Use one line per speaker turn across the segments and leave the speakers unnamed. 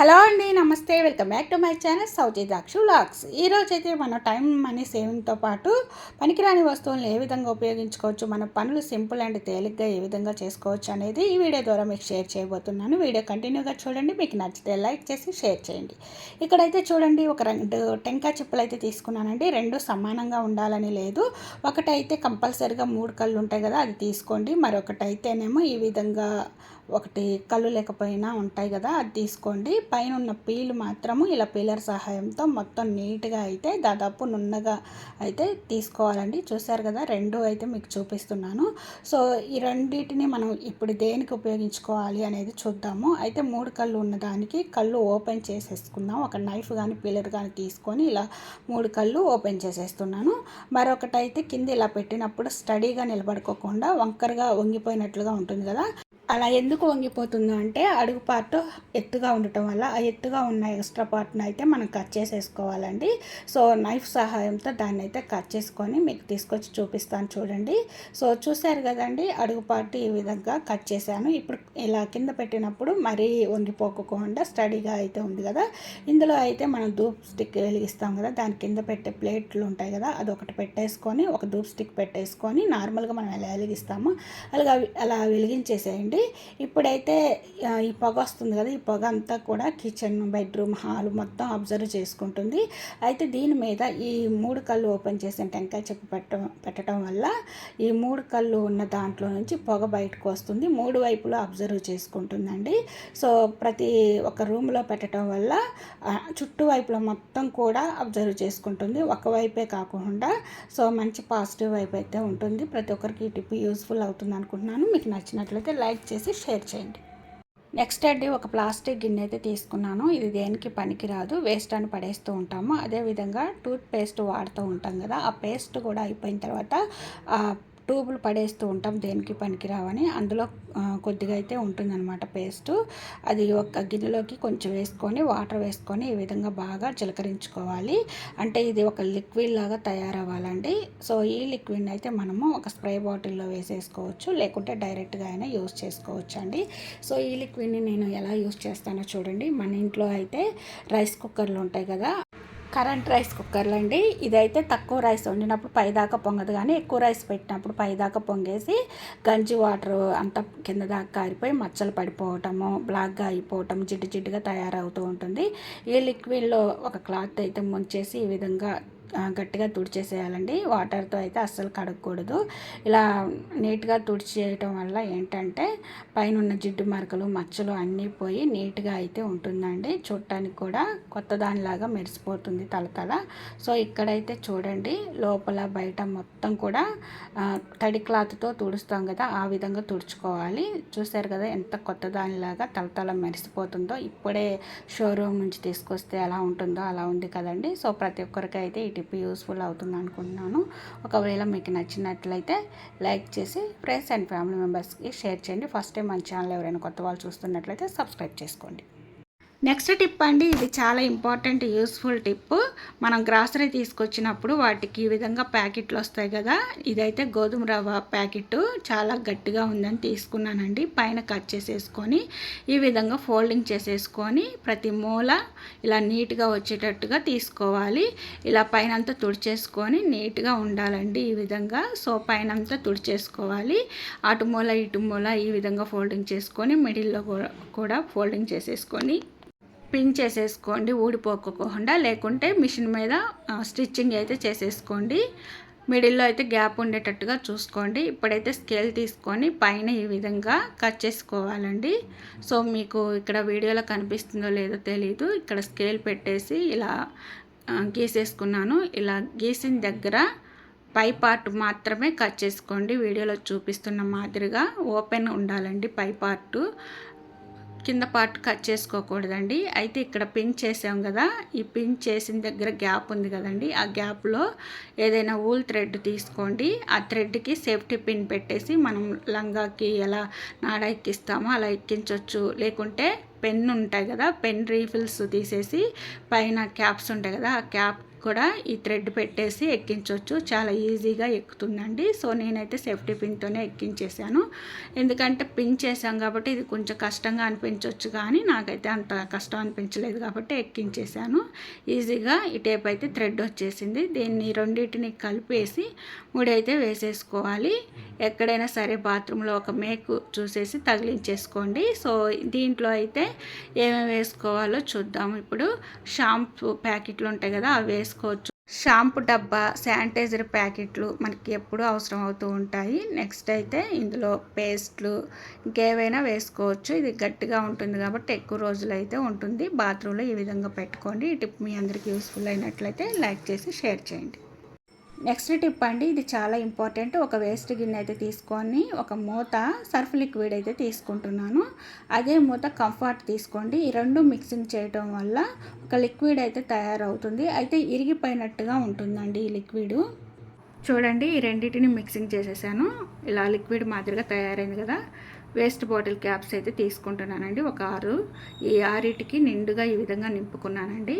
Hello అండి నమస్తే. Welcome back to my channel Sowji Dakshu vlogs. ఈరోజు అయితే మన టైం మనీ సేవింగ్తో పాటు పనికిరాని వస్తువులను ఏ విధంగా ఉపయోగించుకోవచ్చు మన పనులు సింపుల్ అండ్ తేలిగ్గా ఏ విధంగా చేసుకోవచ్చు అనేది ఈ వీడియో ద్వారా మీకు షేర్ చేయబోతున్నాను. వీడియో కంటిన్యూగా చూడండి మీకు నచ్చితే లైక్ చేసి షేర్ చేయండి. ఇక్కడైతే చూడండి ఒక రెండు టెంకాయ చిప్పులు అయితే తీసుకున్నానండి. రెండు సమానంగా ఉండాలని లేదు. ఒకటైతే కంపల్సరిగా మూడు కళ్ళు ఉంటాయి కదా అది తీసుకోండి. మరొకటైతేనేమో ఈ విధంగా ఒకటి కళ్ళు లేకపోయినా ఉంటాయి కదా అది తీసుకోండి. పైన ఉన్న పీలు మాత్రము ఇలా పీలర్ సహాయంతో మొత్తం నీట్గా అయితే దాదాపు నున్నగా అయితే తీసుకోవాలండి. చూసారు కదా రెండు అయితే మీకు చూపిస్తున్నాను. సో ఈ రెండింటిని మనం ఇప్పుడు దేనికి ఉపయోగించుకోవాలి అనేది చూద్దాము. అయితే మూడు కళ్ళు ఉన్నదానికి కళ్ళు ఓపెన్ చేసేసుకుందాం. ఒక నైఫ్ కానీ పీలర్ కానీ తీసుకొని ఇలా మూడు కళ్ళు ఓపెన్ చేసేస్తున్నాను. మరొకటైతే కింద ఇలా పెట్టినప్పుడు స్టడీగా నిలబడుకోకుండా వంకరగా వంగిపోయినట్లుగా ఉంటుంది కదా. అలా ఎందుకు వంగిపోతుందో అంటే అడుగు పార్ట్ ఎత్తుగా ఉండటం వల్ల ఆ ఎత్తుగా ఉన్న ఎక్స్ట్రా పార్ట్ని అయితే మనం కట్ చేసేసుకోవాలండి. సో నైఫ్ సహాయంతో దాన్ని అయితే కట్ చేసుకొని మీకు తీసుకొచ్చి చూపిస్తాను చూడండి. సో చూశారు కదండి అడుగు పార్ట్ ఈ విధంగా కట్ చేశాను. ఇప్పుడు ఇలా కింద పెట్టినప్పుడు మరీ వంగిపోకుండా స్టడీగా అయితే ఉంది కదా. ఇందులో అయితే మనం ధూప్ స్టిక్ వెలిగిస్తాం కదా దాని కింద పెట్టే ప్లేట్లు ఉంటాయి కదా అది ఒకటి పెట్టేసుకొని ఒక ధూప్ స్టిక్ పెట్టేసుకొని నార్మల్గా మనం ఎలా వెలిగిస్తామో అలాగా అలా వెలిగించేసేయండి. ఇప్పుడైతే ఈ పొగ వస్తుంది కదా ఈ పొగ అంతా కూడా కిచెన్ బెడ్రూమ్ హాల్ మొత్తం అబ్జర్వ్ చేసుకుంటుంది. అయితే దీని మీద ఈ మూడు కళ్ళు ఓపెన్ చేసిన టెంకాయ చెప్పు పెట్టడం పెట్టడం వల్ల ఈ మూడు కళ్ళు ఉన్న దాంట్లో నుంచి పొగ బయటకు వస్తుంది. మూడు వైపులో అబ్జర్వ్ చేసుకుంటుందండి. సో ప్రతి ఒక్క రూమ్లో పెట్టడం వల్ల చుట్టూ వైపులో మొత్తం కూడా అబ్జర్వ్ చేసుకుంటుంది. ఒకవైపే కాకుండా సో మంచి పాజిటివ్ వైపు అయితే ఉంటుంది. ప్రతి ఒక్కరికి ఈ టిప్ యూస్ఫుల్ అవుతుంది అనుకుంటున్నాను. మీకు నచ్చినట్లయితే లైక్ చేసి షేర్ చేయండి. నెక్స్ట్ అండి ఒక ప్లాస్టిక్ గిన్నె అయితే తీసుకున్నాను. ఇది దేనికి పనికిరాదు. వేస్ట్ అని పడేస్తూ ఉంటాము. అదేవిధంగా టూత్ పేస్ట్ వాడుతూ ఉంటాం కదా ఆ పేస్ట్ కూడా అయిపోయిన తర్వాత ట్యూబులు పడేస్తూ ఉంటాం దేనికి పనికిరావని. అందులో కొద్దిగా అయితే ఉంటుందన్నమాట పేస్ట్. అది ఒక గిన్నెలోకి కొంచెం వేసుకొని వాటర్ వేసుకొని ఈ విధంగా బాగా చిలకరించుకోవాలి. అంటే ఇది ఒక లిక్విడ్ లాగా తయారవ్వాలండి. సో ఈ లిక్విడ్ అయితే మనము ఒక స్ప్రే బాటిల్లో వేసేసుకోవచ్చు. లేకుంటే డైరెక్ట్గా అయినా యూస్ చేసుకోవచ్చు అండి సో ఈ లిక్విడ్ని నేను ఎలా యూస్ చేస్తానో చూడండి. మన ఇంట్లో అయితే రైస్ కుక్కర్లు ఉంటాయి కదా కరెంట్ రైస్ కుక్కర్లు అండి. ఇదైతే తక్కువ రైస్ వండినప్పుడు పైదాకా పొంగదు కానీ ఎక్కువ రైస్ పెట్టినప్పుడు పైదాకా పొంగేసి గంజి వాటర్ అంతా కింద దాకా కారిపోయి మచ్చలు పడిపోవటము బ్లాక్గా అయిపోవటం జిడ్డు జిడ్డుగా తయారవుతూ ఉంటుంది. ఈ లిక్విడ్లో ఒక క్లాత్ అయితే ముంచేసి ఈ విధంగా గట్టిగా తుడిచేసేయాలండి. వాటర్తో అయితే అస్సలు కడగకూడదు. ఇలా నీట్గా తుడిచేయటం వల్ల ఏంటంటే పైన ఉన్న జిడ్డు మరకలు మచ్చలు అన్నీ పోయి నీట్గా అయితే ఉంటుందండి. చూడటానికి కూడా కొత్త దానిలాగా మెరిసిపోతుంది తలతల సో ఇక్కడైతే చూడండి లోపల బయట మొత్తం కూడా తడి క్లాత్తో తుడుస్తాం కదా ఆ విధంగా తుడుచుకోవాలి. చూశారు కదా ఎంత కొత్త దానిలాగా తలతల మెరిసిపోతుందో. ఇప్పుడే షోరూమ్ నుంచి తీసుకొస్తే ఎలా ఉంటుందో అలా ఉంది కదండి. సో ప్రతి ఒక్కరికి అయితే ఇటు టిప్ యూస్ఫుల్ అవుతుంది అనుకుంటున్నాను. ఒకవేళ మీకు నచ్చినట్లయితే లైక్ చేసి ఫ్రెండ్స్ అండ్ ఫ్యామిలీ మెంబర్స్కి షేర్ చేయండి. ఫస్ట్ టైం మన ఛానల్ ఎవరైనా కొత్త వాళ్ళు చూస్తున్నట్లయితే సబ్స్క్రైబ్ చేసుకోండి. నెక్స్ట్ టిప్ అండి ఇది చాలా ఇంపార్టెంట్ యూస్ఫుల్ టిప్ మనం గ్రాసరీ తీసుకొచ్చినప్పుడు వాటికి ఈ విధంగా ప్యాకెట్లు వస్తాయి కదా ఇదైతే గోధుమ రవ్వ ప్యాకెట్ చాలా గట్టిగా ఉందని తీసుకున్నానండి. పైన కట్ చేసేసుకొని ఈ విధంగా ఫోల్డింగ్ చేసేసుకొని ప్రతి మూల ఇలా నీట్గా వచ్చేటట్టుగా తీసుకోవాలి. ఇలా పైన అంతా తుడిచేసుకొని నీట్గా ఉండాలండి ఈ విధంగా. సో పైన అంతా తుడిచేసుకోవాలి. అటు మూల ఇటు మూల ఈ విధంగా ఫోల్డింగ్ చేసుకొని మిడిల్లో కూడా ఫోల్డింగ్ చేసేసుకొని పిన్ చేసేసుకోండి ఊడిపోకోకుండా లేకుంటే మిషన్ మీద స్టిచ్చింగ్ అయితే చేసేసుకోండి. మిడిల్లో అయితే గ్యాప్ ఉండేటట్టుగా చూసుకోండి. ఇప్పుడైతే స్కేల్ తీసుకొని పైన ఈ విధంగా కట్ చేసుకోవాలండి. సో మీకు ఇక్కడ వీడియోలో కనిపిస్తుందో లేదో తెలీదు. ఇక్కడ స్కేల్ పెట్టేసి ఇలా గీసేసుకున్నాను. ఇలా గీసిన దగ్గర పై పార్ట్ మాత్రమే కట్ చేసుకోండి. వీడియోలో చూపిస్తున్న మాదిరిగా ఓపెన్ ఉండాలండి పై పార్టు. కింద పార్ట్ కట్ చేసుకోకూడదండి. అయితే ఇక్కడ పిన్ చేసాం కదా ఈ పిన్ చేసిన దగ్గర గ్యాప్ ఉంది కదండి. ఆ గ్యాప్లో ఏదైనా ఊల్ థ్రెడ్ తీసుకోండి. ఆ థ్రెడ్కి సేఫ్టీ పిన్ పెట్టేసి మనం లంగాకి ఎలా నాడ ఎక్కిస్తామో అలా ఎక్కించవచ్చు లేకుంటే పెన్ ఉంటాయి కదా పెన్ రీఫిల్స్ తీసేసి పైన క్యాప్స్ ఉంటాయి కదా ఆ క్యాప్ కూడా ఈ థ్రెడ్ పెట్టేసి ఎక్కించవచ్చు చాలా ఈజీగా ఎక్కుతుందండి. సో నేనైతే సేఫ్టీ పిన్తోనే ఎక్కించేసాను ఎందుకంటే పిన్ చేసాం కాబట్టి ఇది కొంచెం కష్టంగా అనిపించవచ్చు కానీ నాకైతే అంత కష్టం అనిపించలేదు కాబట్టి ఎక్కించేసాను ఈజీగా ఈ టేప్ అయితే థ్రెడ్ వచ్చేసింది. దీన్ని రెండింటిని కలిపేసి ముడైతే వేసేసుకోవాలి. ఎక్కడైనా సరే బాత్రూంలో ఒక మేకు చూసేసి తగిలించేసుకోండి. సో దీంట్లో అయితే ఏమేమి వేసుకోవాలో చూద్దాం. ఇప్పుడు షాంపూ ప్యాకెట్లు ఉంటాయి కదా అవి వేసుకోవచ్చు షాంపూ డబ్బా శానిటైజర్ ప్యాకెట్లు మనకి ఎప్పుడూ అవసరం అవుతూ ఉంటాయి. నెక్స్ట్ అయితే ఇందులో పేస్ట్లు ఇంకేవైనా వేసుకోవచ్చు. ఇది గట్టిగా ఉంటుంది కాబట్టి ఎక్కువ రోజులు అయితే ఉంటుంది. బాత్రూంలో ఈ విధంగా పెట్టుకోండి. ఈ టిప్ మీ అందరికీ యూస్ఫుల్ అయినట్లయితే లైక్ చేసి షేర్ చేయండి. నెక్స్ట్ టిప్ అండి ఇది చాలా ఇంపార్టెంట్. ఒక వేస్ట్ గిన్నె అయితే తీసుకొని ఒక మూత సర్ఫ్ లిక్విడ్ అయితే తీసుకుంటున్నాను. అదే మూత కంఫర్ట్ తీసుకోండి. ఈ రెండు మిక్సింగ్ చేయటం వల్ల ఒక లిక్విడ్ అయితే తయారవుతుంది. అయితే ఇరిగిపోయినట్టుగా ఉంటుందండి ఈ లిక్విడ్. చూడండి ఈ రెండింటిని మిక్సింగ్ చేసేసాను. ఇలా లిక్విడ్ మాదిరిగా తయారైంది కదా. వేస్ట్ బాటిల్ క్యాప్స్ అయితే తీసుకుంటున్నానండి. ఒక ఆరు ఈ ఆరిటికి నిండుగా ఈ విధంగా నింపుకున్నానండి.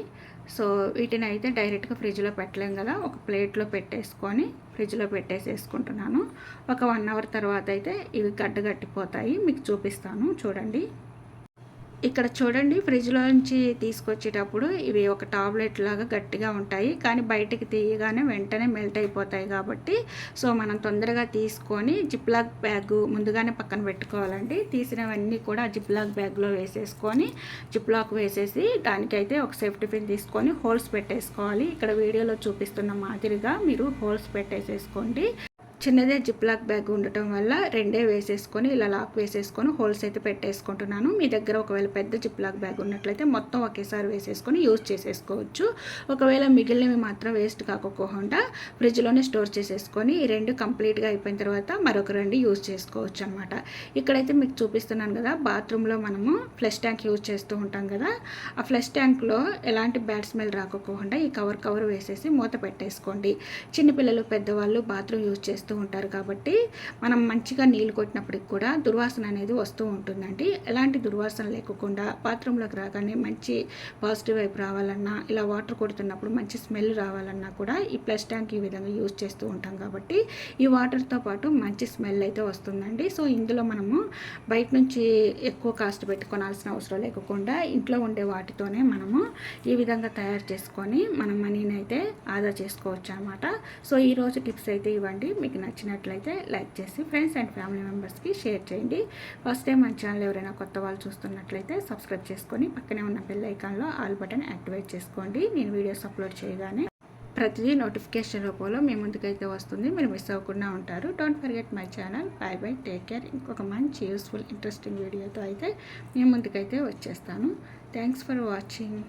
సో వీటిని అయితే డైరెక్ట్గా ఫ్రిడ్జ్లో పెట్టలేం కదా ఒక ప్లేట్లో పెట్టేసుకొని ఫ్రిడ్జ్లో పెట్టేసేసుకుంటున్నాను. ఒక వన్ అవర్ తర్వాత అయితే ఇవి గడ్డగట్టిపోతాయి మీకు చూపిస్తాను చూడండి. ఇక్కడ చూడండి ఫ్రిడ్జ్లోంచి తీసుకొచ్చేటప్పుడు ఇవి ఒక టాబ్లెట్ లాగా గట్టిగా ఉంటాయి. కానీ బయటికి తీయగానే వెంటనే మెల్ట్ అయిపోతాయి కాబట్టి సో మనం తొందరగా తీసుకొని జిప్లాక్ బ్యాగ్ ముందుగానే పక్కన పెట్టుకోవాలండి. తీసినవన్నీ కూడా జిప్లాగ్ బ్యాగ్లో వేసేసుకొని జిప్లాక్ వేసేసి దానికైతే ఒక సేఫ్టీ పిన్ తీసుకొని హోల్స్ పెట్టేసుకోవాలి. ఇక్కడ వీడియోలో చూపిస్తున్న మాదిరిగా మీరు హోల్స్ పెట్టేసేసుకోండి. చిన్నదే జిప్లాక్ బ్యాగ్ ఉండటం వల్ల రెండే వేసేసుకొని ఇలా లాక్ వేసేసుకొని హోల్స్ అయితే పెట్టేసుకుంటున్నాను. మీ దగ్గర ఒకవేళ పెద్ద జిప్లాక్ బ్యాగ్ ఉన్నట్లయితే మొత్తం ఒకేసారి వేసేసుకొని యూజ్ చేసేసుకోవచ్చు. ఒకవేళ మిగిలినవి మాత్రం వేస్ట్ కాకోకుండా ఫ్రిడ్జ్లోనే స్టోర్ చేసేసుకొని ఈ రెండు కంప్లీట్గా అయిపోయిన తర్వాత మరొక రెండు యూజ్ చేసుకోవచ్చు అనమాట ఇక్కడైతే మీకు చూపిస్తున్నాను కదా బాత్రూంలో మనము ఫ్లెష్ ట్యాంక్ యూజ్ చేస్తూ ఉంటాం కదా ఆ ఫ్లెష్ ట్యాంక్లో ఎలాంటి బ్యాడ్ స్మెల్ రాకోకుండా ఈ కవర్ కవర్ వేసేసి మూత పెట్టేసుకోండి. చిన్నపిల్లలు పెద్దవాళ్ళు బాత్రూమ్ యూజ్ చేస్తూ చేస్తూ ఉంటారు కాబట్టి మనం మంచిగా నీళ్ళు కొట్టినప్పటికి కూడా దుర్వాసన అనేది వస్తూ ఉంటుందండి. ఎలాంటి దుర్వాసన లేకుండా బాత్రూంలోకి రాగానే మంచి పాజిటివ్ వైపు రావాలన్నా ఇలా వాటర్ కొడుతున్నప్పుడు మంచి స్మెల్ రావాలన్నా కూడా ఈ ప్లస్ ట్యాంక్ ఈ విధంగా యూజ్ చేస్తూ ఉంటాం కాబట్టి ఈ వాటర్తో పాటు మంచి స్మెల్ అయితే వస్తుందండి. సో ఇందులో మనము బయట నుంచి ఎక్కువ కాస్ట్ పెట్టుకోవాల్సిన అవసరం లేకుండా ఇంట్లో ఉండే వాటితోనే మనము ఈ విధంగా తయారు చేసుకొని మనం మనీని అయితే ఆదా చేసుకోవచ్చు అనమాట సో ఈరోజు టిప్స్ అయితే ఇవ్వండి. మీకు నచ్చినట్లయితే లైక్ చేసి ఫ్రెండ్స్ అండ్ ఫ్యామిలీ మెంబర్స్కి షేర్ చేయండి. ఫస్ట్ టైం మన ఛానల్ ఎవరైనా కొత్త వాళ్ళు చూస్తున్నట్లయితే సబ్స్క్రైబ్ చేసుకొని పక్కనే ఉన్న బెల్ ఐకాన్లో ఆల్ బటన్ యాక్టివేట్ చేసుకోండి. నేను వీడియోస్ అప్లోడ్ చేయగానే ప్రతిదీ నోటిఫికేషన్ రూపంలో మీ ముందుకైతే వస్తుంది. మీరు మిస్ అవ్వకుండా ఉంటారు. Don't forget my channel bye bye take care ఇంకొక మంచి యూస్ఫుల్ ఇంట్రెస్టింగ్ వీడియోతో అయితే మీ ముందుకైతే వచ్చేస్తాను. Thanks for watching